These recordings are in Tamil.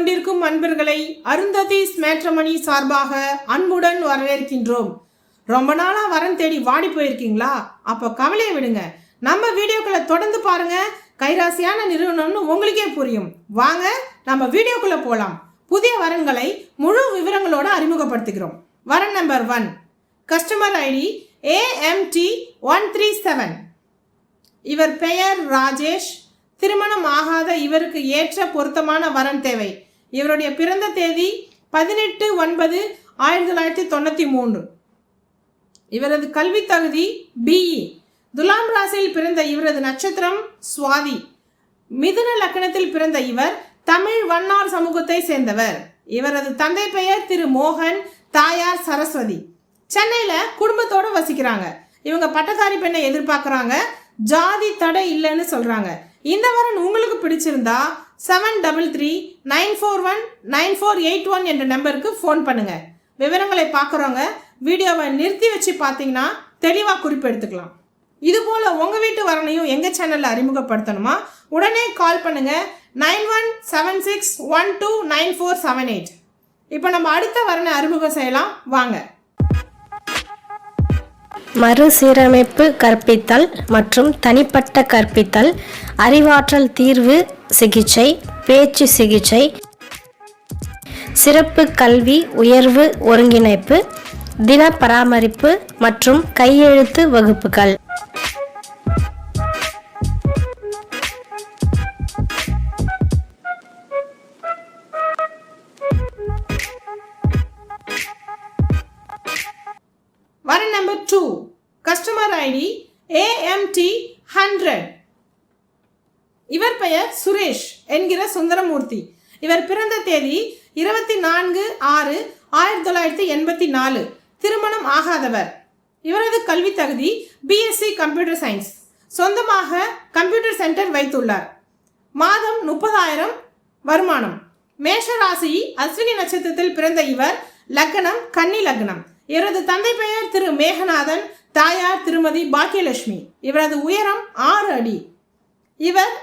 கொண்டிருக்கும் அன்பர்களை அருந்ததி மேட்ரமணி சார்பாக அன்புடன் வரவேற்கின்றோம். ரொம்ப நாளா வரன் தேடி வாடி போயிருக்கீங்களா? அப்ப கவலையை விடுங்க. நம்ம வீடியோக்களை தொடர்ந்து பாருங்க. கைராசியான நிறுவனம்னு உங்களுக்கே புரியும். வாங்க நம்ம வீடியோக்குள்ள போலாம். புதிய வரன்களை முழு விவரங்களோட அறிமுகப்படுத்துகிறோம். வரன் number one. Customer ID AMD one three seven. இவர் பெயர் ராஜேஷ். திருமணம் ஆகாத இவருக்கு ஏற்ற பொருத்தமான வரன் தேவை. இவருடைய பிறந்த தேதி பதினெட்டு ஒன்பது ஆயிரத்தி தொள்ளாயிரத்தி தொண்ணூற்றி மூன்று. இவரது கல்வி தகுதி பிஇ துலாம் ராசியில் பிறந்த இவரது நட்சத்திரம் சுவாதி. மிதுன லக்கணத்தில் பிறந்த இவர் தமிழ் வண்ணார் சமூகத்தை சேர்ந்தவர். இவரது தந்தை பெயர் திரு மோகன் தாயார் சரஸ்வதி. சென்னையில் குடும்பத்தோடு வசிக்கிறாங்க. இவங்க பட்டதாரி பெண்ணை எதிர்பார்க்குறாங்க. ஜாதி தடை இல்லைன்னு சொல்கிறாங்க இந்த வரன் உங்களுக்கு பிடிச்சிருந்தா seven double three nine four one nine four eight one என்ற நம்பருக்கு ஃபோன் பண்ணுங்கள் விவரங்களை பார்க்குறவங்க வீடியோவை நிறுத்தி வச்சு பார்த்தீங்கன்னா தெளிவாக குறிப்பு எடுத்துக்கலாம். இது உங்கள் வீட்டு வரணையும் எங்கள் சேனலில் அறிமுகப்படுத்தணுமா? உடனே கால் பண்ணுங்கள் nine one seven six one two nine four seven eight இப்போ நம்ம அடுத்த வரணை அறிமுகம் செய்யலாம். வாங்க. மறுசீரமைப்பு கற்பித்தல் மற்றும் தனிப்பட்ட கற்பித்தல் அறிவாற்றல் தீர்வு சிகிச்சை பேச்சு சிகிச்சை சிறப்பு கல்வி உயர்வு ஒருங்கிணைப்பு தின பராமரிப்பு மற்றும் கையெழுத்து வகுப்புகள். வர number two customer ID AMD hundred இவர் பெயர் சுரேஷ் என்கிற சுந்தரமூர்த்தி. இவர் பிறந்த தேதி இருபத்தி நான்கு ஆறு ஆயிரத்தி தொள்ளாயிரத்தி எண்பத்தி நாலு. திருமணம் ஆகாதவர். இவரது கல்வி தகுதி பிஎஸ்சி கம்ப்யூட்டர் சயின்ஸ் சொந்தமாக கம்ப்யூட்டர் சென்டர் வைத்துள்ளார். மாதம் முப்பதாயிரம் வருமானம். மேஷராசி அஸ்வினி நட்சத்திரத்தில் பிறந்த இவர் லக்னம் கன்னி லக்னம். இவரது தந்தை பெயர் திரு மேகநாதன் தாயார் திருமதி பாக்கியலட்சுமி. இவரது உயரம் ஆறு அடி. இவர்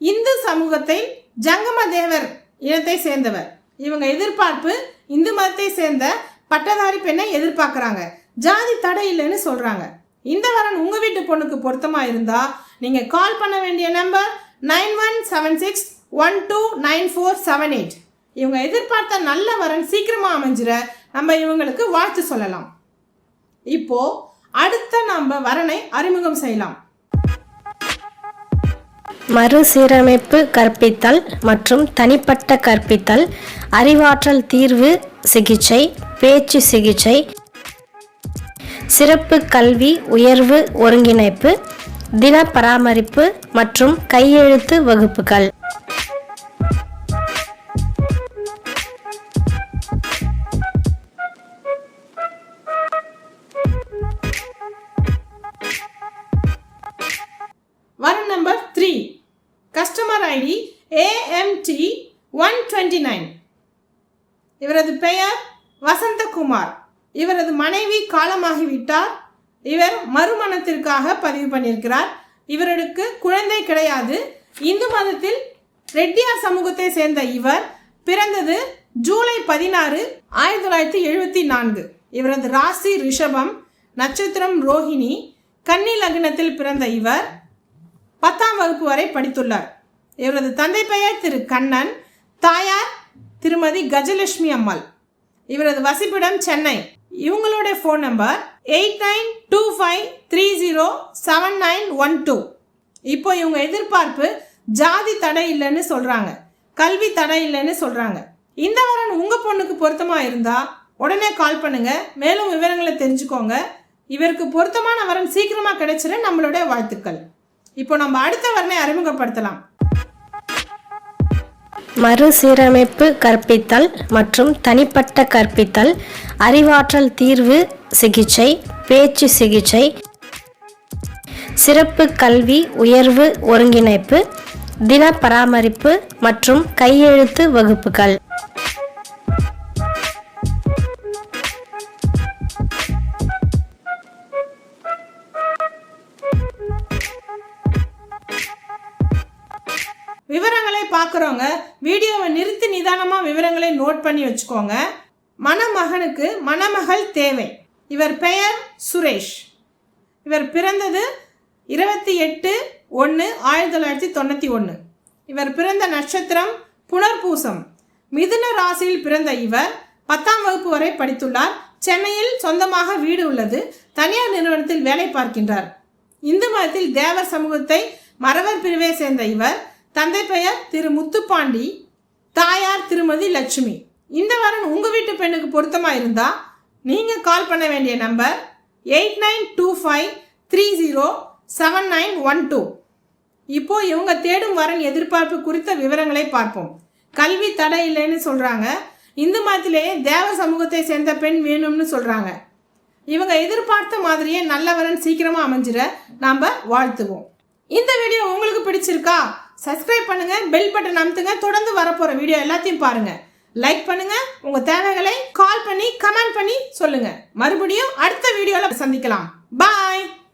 இந்து சமூகத்தை ஜங்கம தேவர் இனத்தை சேர்ந்தவர். இவங்க எதிர்பார்ப்பு இந்து மதத்தை சேர்ந்த பட்டதாரி பெண்ணை எதிர்பார்க்குறாங்க. ஜாதி தடை இல்லைன்னு சொல்கிறாங்க இந்த வரன் உங்கள் வீட்டு பொண்ணுக்கு பொருத்தமாக இருந்தால் நீங்கள் கால் பண்ண வேண்டிய number nine one seven six one two nine four seven eight இவங்க எதிர்பார்த்த நல்ல வரன் சீக்கிரமாக அமைஞ்சிட நம்ம இவங்களுக்கு வாழ்த்து சொல்லலாம். இப்போ அடுத்த நம்ம வரனை அறிமுகம் செய்யலாம். மறுசீரமைப்பு கற்பித்தல் மற்றும் தனிப்பட்ட கற்பித்தல் அறிவாற்றல் தீர்வு சிகிச்சை பேச்சு சிகிச்சை சிறப்பு கல்வி உயர்வு ஒருங்கிணைப்பு தின பராமரிப்பு மற்றும் கையெழுத்து வகுப்புகள். டுவெண்ட்டி நைன் இவரது பெயர் வசந்தகுமார். இவரது மனைவி காலமாகிவிட்டார். இவர் மறுமணத்திற்காக பதிவு பண்ணியிருக்கிறார். இவருக்கு குழந்தை கிடையாது. இந்து மதத்தில் ரெட்டியார் சமூகத்தை சேர்ந்த இவர் பிறந்தது ஜூலை பதினாறு ஆயிரத்தி தொள்ளாயிரத்தி எழுபத்தி நான்கு. இவரது ராசி ரிஷபம் நட்சத்திரம் ரோஹிணி கன்னி லக்னத்தில் பிறந்த இவர் பத்தாம் வகுப்பு வரை படித்துள்ளார். இவரது தந்தை பெயர் திரு கண்ணன். தாயார் திருமதி கஜலட்சுமி அம்மாள். இவரது வசிப்பிடம் சென்னை. இவங்களுடைய phone number eight nine two five three zero seven nine one two. இப்போ இவங்க எதிர்பார்ப்பு ஜாதி தடை இல்லைன்னு சொல்கிறாங்க கல்வி தடை இல்லைன்னு சொல்கிறாங்க இந்த வரன் உங்கள் பொண்ணுக்கு பொருத்தமாக இருந்தால் உடனே கால் பண்ணுங்கள் மேலும் விவரங்களை தெரிஞ்சுக்கோங்க. இவருக்கு பொருத்தமான வரன் சீக்கிரமாக கிடைச்சிட நம்மளுடைய வாழ்த்துக்கள். இப்போ நம்ம அடுத்த வரனை அறிமுகப்படுத்தலாம். மறுசீரமைப்பு கற்பித்தல் மற்றும் தனிப்பட்ட கற்பித்தல் அறிவாற்றல் தீர்வு சிகிச்சை பேச்சு சிகிச்சை சிறப்பு கல்வி உயர்வு ஒருங்கிணைப்பு தின பராமரிப்பு மற்றும் கையெழுத்து வகுப்புகள். விவரங்களை பார்க்குறவங்க வீடியோவை நிறுத்தி நிதானமாக விவரங்களை நோட் பண்ணி வச்சுக்கோங்க. மணமகனுக்கு மணமகள் தேவை. இவர் பெயர் சுரேஷ். இவர் பிறந்தது இருபத்தி எட்டு ஒன்று ஆயிரத்தி தொள்ளாயிரத்தி தொண்ணூற்றி ஒன்று இவர் பிறந்த நட்சத்திரம் புனர்பூசம். மிதுன ராசியில் பிறந்த இவர் பத்தாம் வகுப்பு வரை படித்துள்ளார். சென்னையில் சொந்தமாக வீடு உள்ளது. தனியார் நிறுவனத்தில் வேலை பார்க்கின்றார். இந்து மதத்தில் தேவர் சமூகத்தை மறவர் பிரிவை சேர்ந்த இவர் தந்தை பெயர் திரு முத்துப்பாண்டி தாயார் திருமதி லட்சுமி. இந்த வரன் உங்கள் வீட்டு பெண்ணுக்கு பொருத்தமாக இருந்தால் நீங்கள் கால் பண்ண வேண்டிய number eight nine two five three zero seven nine one two இப்போ இவங்க தேடும் வரன் எதிர்பார்ப்பு குறித்த விவரங்களை பார்ப்போம். கல்வி தடை இல்லைன்னு சொல்கிறாங்க இந்து மதத்திலேயே தேவ சமூகத்தை சேர்ந்த பெண் வேணும்னு சொல்கிறாங்க இவங்க எதிர்பார்த்த மாதிரியே நல்லவரன் சீக்கிரமாக அமைஞ்சிட நாம் வாழ்த்துவோம். இந்த வீடியோ உங்களுக்கு பிடிச்சிருக்கா? சப்ஸ்கிரைப் பண்ணுங்கள் பெல் பட்டன் அமுத்துங்க. தொடர்ந்து வரப்போகிற வீடியோ எல்லாத்தையும் பாருங்கள் லைக் பண்ணுங்கள் உங்கள் தேவைகளை கால் பண்ணி கமெண்ட் பண்ணி சொல்லுங்கள் மறுபடியும் அடுத்த வீடியோவில் சந்திக்கலாம். பாய்